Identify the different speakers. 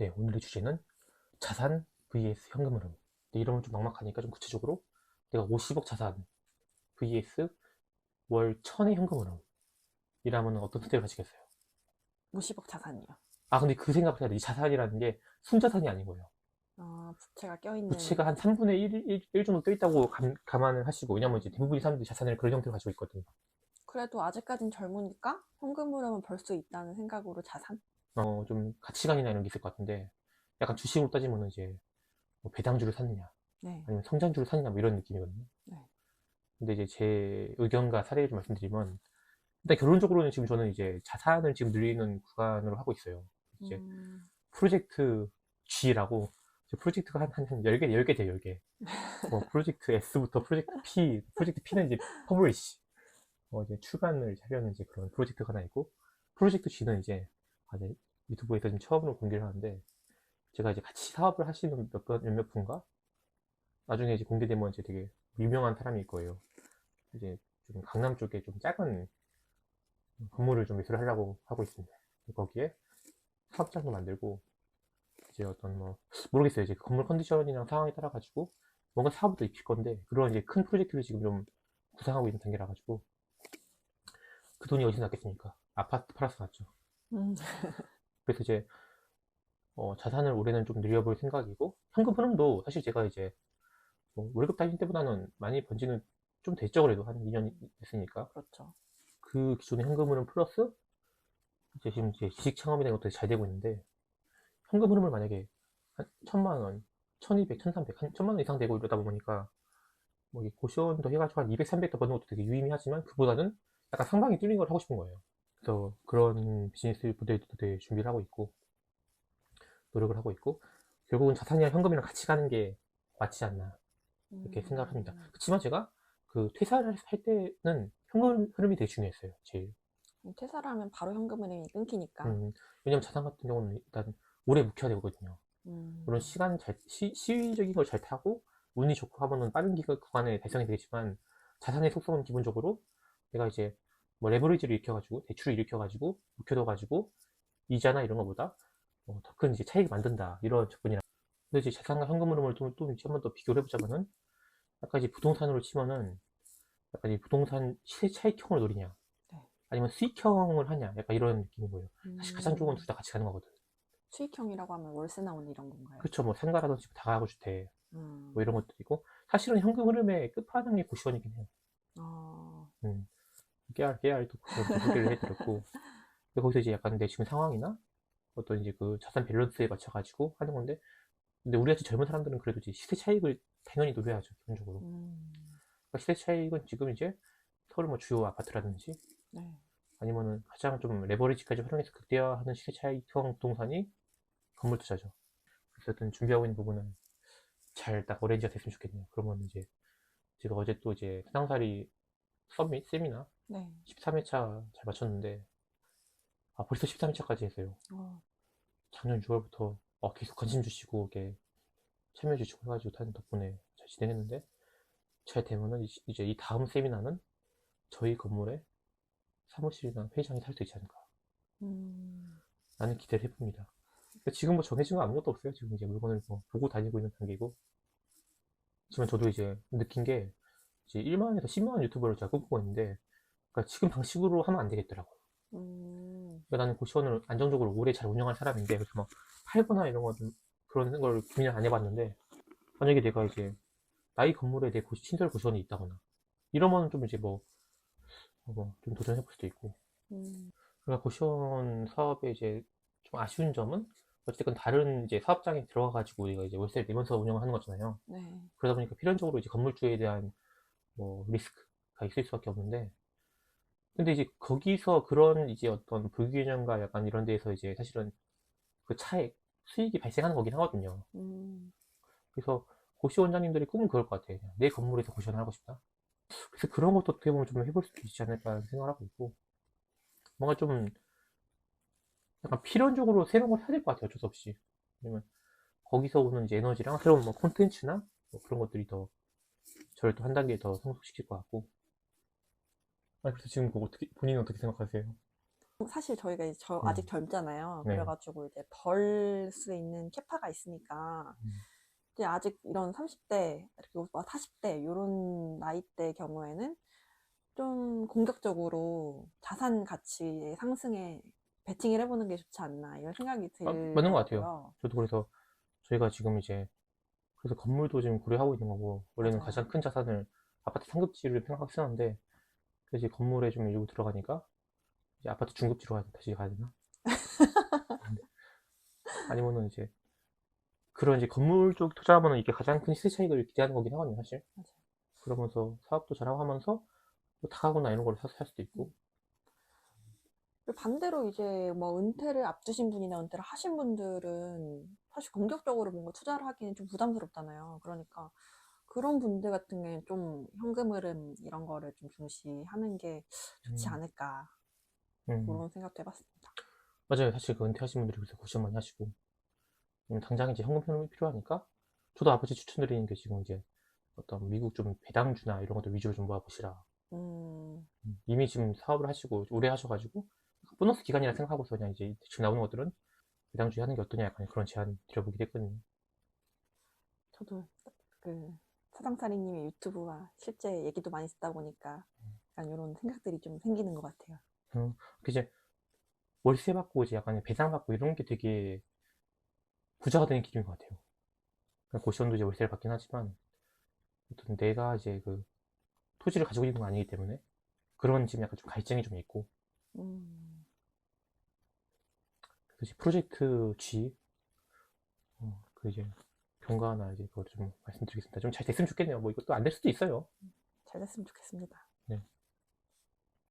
Speaker 1: 네, 오늘의 주제는 자산 vs 현금 흐름. 네, 이러면 좀 막막하니까 좀 구체적으로 내가 50억 자산 vs 월 1000의 현금 흐름. 이라면 어떤 선택을 하시겠어요?
Speaker 2: 50억 자산이요.
Speaker 1: 아, 근데 그 생각을 해야 돼. 이 자산이라는 게 순자산이 아닌 거예요.
Speaker 2: 어, 부채가 껴있는.
Speaker 1: 부채가 한 3분의 1, 1, 정도 껴있다고 감, 감안을 하시고, 왜냐면 이제 대부분의 사람들이 자산을 그런 형태로 가지고 있거든요.
Speaker 2: 그래도 아직까진 젊으니까 현금 흐름은 벌 수 있다는 생각으로 자산?
Speaker 1: 어, 좀 가치관이나 이런 게 있을 것 같은데, 약간 주식으로 따지면 이제 뭐 배당주를 샀느냐,
Speaker 2: 네.
Speaker 1: 아니면 성장주를 샀느냐, 뭐 이런 느낌이거든요.
Speaker 2: 네.
Speaker 1: 근데 이제 제 의견과 사례를 좀 말씀드리면, 일단 결론적으로는 지금 저는 이제 자산을 지금 늘리는 구간으로 하고 있어요. 이제
Speaker 2: 음,
Speaker 1: 프로젝트 G라고, 프로젝트가 한, 한, 한 10개, 10개 돼요, 10개. 뭐, 프로젝트 S부터 프로젝트 P, 프로젝트 P는 이제 퍼블리시. 어, 이제 출간을 하려는 이제 그런 프로젝트가 하나 있고, 프로젝트 G는 이제, 아, 이제 유튜브에서 지금 처음으로 공개를 하는데, 제가 이제 같이 사업을 하시는 몇, 분- 몇몇 분과, 나중에 이제 공개되면 이제 되게 유명한 사람일 거예요. 이제 좀 강남 쪽에 좀 작은 건물을 좀 매수를 하려고 하고 있습니다. 거기에 사업장도 만들고, 이제 어떤 뭐, 모르겠어요. 이제 그 건물 컨디션이랑 상황에 따라 가지고, 뭔가 사업도 입힐 건데, 그런 이제 큰 프로젝트를 지금 좀 구상하고 있는 단계라 가지고, 그 돈이 어디서 났겠습니까? 아파트 팔아서 났죠.
Speaker 2: 음,
Speaker 1: 그래서 이제 어, 자산을 올해는 좀 늘려볼 생각이고 현금 흐름도 사실 제가 이제 뭐 월급 다닐 때보다는 많이 번지는 좀 됐죠 그래도 한 2년 됐으니까
Speaker 2: 그렇죠.
Speaker 1: 그 기존의 현금 흐름 플러스 이제 지금 이제 지식 창업이나 것도 잘 되고 있는데 현금 흐름을 만약에 한 천만 원, 1200, 1300, 한 천만 원 이상 되고 이러다 보니까 뭐 고시원도 해가지고 한 200, 300더 버는 것도 되게 유의미하지만 그보다는 약간 상방이 뚫린 걸 하고 싶은 거예요. 그래서 그런 비즈니스 모델도 되게 준비를 하고 있고 노력을 하고 있고 결국은 자산이랑 현금이랑 같이 가는 게 맞지 않나 이렇게
Speaker 2: 음,
Speaker 1: 생각을 합니다. 그렇지만 제가 그 퇴사를 할 때는 현금 흐름이 되게 중요했어요. 제일.
Speaker 2: 음, 퇴사를 하면 바로 현금 흐름이 끊기니까.
Speaker 1: 음, 왜냐면 자산 같은 경우는 일단 오래 묵혀야 되거든요.
Speaker 2: 음,
Speaker 1: 물론 시간 잘, 시, 시위적인 걸 잘 타고 운이 좋고 하면은 빠른 기간 구간에 달성이 되겠지만 자산의 속성은 기본적으로 내가 이제 뭐 레버리지를 일으켜가지고 대출을 일으켜가지고 묵혀둬가지고 이자나 이런 거보다 어, 더큰 이제 차익을 만든다 이런 접근이라. 근데 이제 자산과 현금 흐름을 또, 또 이제 한번 더 비교를 해보자면은 약간 이제 부동산으로 치면은 약간 이 부동산 시세 차익형을 노리냐
Speaker 2: 네.
Speaker 1: 아니면 수익형을 하냐 약간 이런 느낌인 거예요. 사실 가장 좋은 건
Speaker 2: 음,
Speaker 1: 둘다 같이 가는 거거든.
Speaker 2: 수익형이라고 하면 월세 나오는 이런 건가요?
Speaker 1: 그렇죠. 뭐 상가라든지 다가구 주택
Speaker 2: 음,
Speaker 1: 뭐 이런 것들이고 사실은 현금 흐름의 끝판왕이 고시원이긴 해요.
Speaker 2: 어,
Speaker 1: 음. 깨알 깨알도 소개를 해드렸고 거기서 이제 약간 내 지금 상황이나 어떤 이제 그 자산 밸런스에 맞춰가지고 하는 건데 근데 우리 같이 젊은 사람들은 그래도 이제 시세 차익을 당연히 노려야죠 기본적으로.
Speaker 2: 음,
Speaker 1: 그러니까 시세 차익은 지금 이제 서울 뭐 주요 아파트라든지
Speaker 2: 네.
Speaker 1: 아니면은 가장 좀 레버리지까지 활용해서 극대화하는 시세 차익형 부동산이 건물 투자죠. 그래서 어떤 준비하고 있는 부분은 잘 딱 어레인지가 됐으면 좋겠네요. 그러면 이제 제가 어제 또 이제 세상살이 서밋 세미나
Speaker 2: 네.
Speaker 1: 13회차 잘 마쳤는데 아 벌써 13회차까지 했어요.
Speaker 2: 어,
Speaker 1: 작년 6월부터 어, 계속 관심 주시고 이렇게 참여해 주시고 해가지고 타는 덕분에 잘 진행했는데 잘 되면은 이- 이제 이 다음 세미나는 저희 건물에 사무실이나 회의장이 살 수 있지 않을까
Speaker 2: 음,
Speaker 1: 라는 기대를 해봅니다. 근데 지금 뭐 정해진 건 아무것도 없어요. 지금 이제 물건을 뭐 보고 다니고 있는 단계고. 하지만 저도 이제 느낀 게 이제 1만 원에서 10만 원 유튜버를 제가 꿈꾸고 있는데 그러니까 지금 방식으로 하면 안 되겠더라고요.
Speaker 2: 음,
Speaker 1: 그러니까 나는 고시원을 안정적으로 오래 잘 운영할 사람인데 그래서 막 팔거나 이런 거는 그런 걸 고민을 안 해봤는데 만약에 내가 이제 나이 건물에 내 고시, 친설 고시원이 있다거나 이러면 좀 이제 뭐, 어, 뭐좀 도전해 볼 수도 있고
Speaker 2: 음,
Speaker 1: 그러니까 고시원 사업에 이제 좀 아쉬운 점은 어쨌든 다른 이제 사업장에 들어가가지고 우리가 이제 월세를 내면서 운영을 하는 거잖아요.
Speaker 2: 네.
Speaker 1: 그러다 보니까 필연적으로 이제 건물주에 대한 뭐 리스크가 있을 수밖에 없는데 근데 이제 거기서 그런 이제 어떤 불균형과 약간 이런 데에서 이제 사실은 그 차액 수익이 발생하는 거긴 하거든요.
Speaker 2: 음,
Speaker 1: 그래서 고시 원장님들의 꿈은 그럴 것 같아요. 그냥 내 건물에서 고시원을 하고 싶다. 그래서 그런 것도 어떻게 보면 좀 해볼 수도 있지 않을까 생각을 하고 있고 뭔가 좀 약간 필연적으로 새로운 걸 해야 될 것 같아요. 어쩔 수 없이. 왜냐면 거기서 오는 이제 에너지랑 새로운 뭐 콘텐츠나 뭐 그런 것들이 더 저를 또 한 단계 더 성숙시킬 것 같고. 아, 그래서 지금 그거 어떻게, 본인은 어떻게 생각하세요?
Speaker 2: 사실 저희가 이제 저
Speaker 1: 음.
Speaker 2: 아직 젊잖아요.
Speaker 1: 네.
Speaker 2: 그래가지고 이제 벌 수 있는 캐파가 있으니까
Speaker 1: 음.
Speaker 2: 이제 아직 이런 30대 그리고 40대 이런 나이대 경우에는 좀 공격적으로 자산 가치의 상승에 베팅을 해보는 게 좋지 않나 이런 생각이
Speaker 1: 아,
Speaker 2: 들어요.
Speaker 1: 맞는 것 같아요. 저도 그래서 저희가 지금 이제 그래서 건물도 지금 고려하고 있는 거고 원래는
Speaker 2: 맞아요.
Speaker 1: 가장 큰 자산을 아파트 상급지를 생각하고 쓰는데 이제 건물에 좀 일부 들어가니까 이제 아파트 중급지로 가야 다시 가야 되나? 아니면은 이제 그런 이제 건물 쪽 투자하면은 이게 가장 큰 시세 차익을 기대하는 거긴 하거든요, 사실.
Speaker 2: 맞아요.
Speaker 1: 그러면서 사업도 잘하고 하면서 뭐 타가구나 이런 걸 사서 살 수도
Speaker 2: 있고. 반대로 이제 뭐 은퇴를 앞두신 분이나 은퇴를 하신 분들은 사실 공격적으로 뭔가 투자를 하기는 좀 부담스럽잖아요. 그러니까 그런 분들 같은 경우에 좀 현금 흐름 이런 거를 좀 중시하는 게 좋지
Speaker 1: 음.
Speaker 2: 않을까
Speaker 1: 음.
Speaker 2: 그런 생각도 해봤습니다.
Speaker 1: 맞아요. 사실 그 은퇴하신 분들이 그래서 고심 많이 하시고. 음, 당장 이제 현금 흐름이 필요하니까 저도 아버지 추천드리는 게 지금 이제 어떤 미국 좀 배당주나 이런 것들 위주로 좀 모아보시라.
Speaker 2: 음,
Speaker 1: 음, 이미 지금 사업을 하시고 오래 하셔가지고 보너스 기간이라 생각하고서 그냥 이제 지금 나오는 것들은 배당주에 하는 게 어떠냐 약간 그런 제안 드려보기도 했거든요.
Speaker 2: 저도 그 사장사리님의 유튜브와 실제 얘기도 많이 듣다 보니까 약간 이런 생각들이 좀 생기는 것 같아요.
Speaker 1: 그 이제 월세 받고 이제 약간 배당 받고 이런 게 되게 부자가 되는 길인 것 같아요. 그러니까 고시원도 이제 월세를 받긴 하지만 어떤 내가 이제 그 토지를 가지고 있는 건 아니기 때문에 그런 지금 약간 좀 갈증이 좀 있고
Speaker 2: 음,
Speaker 1: 그래서 이제 프로젝트 G 어, 그 이제 경과나 이제 그걸 좀 말씀드리겠습니다. 좀 잘 됐으면 좋겠네요. 뭐 이것도 안 될 수도 있어요.
Speaker 2: 잘 됐으면 좋겠습니다.
Speaker 1: 네.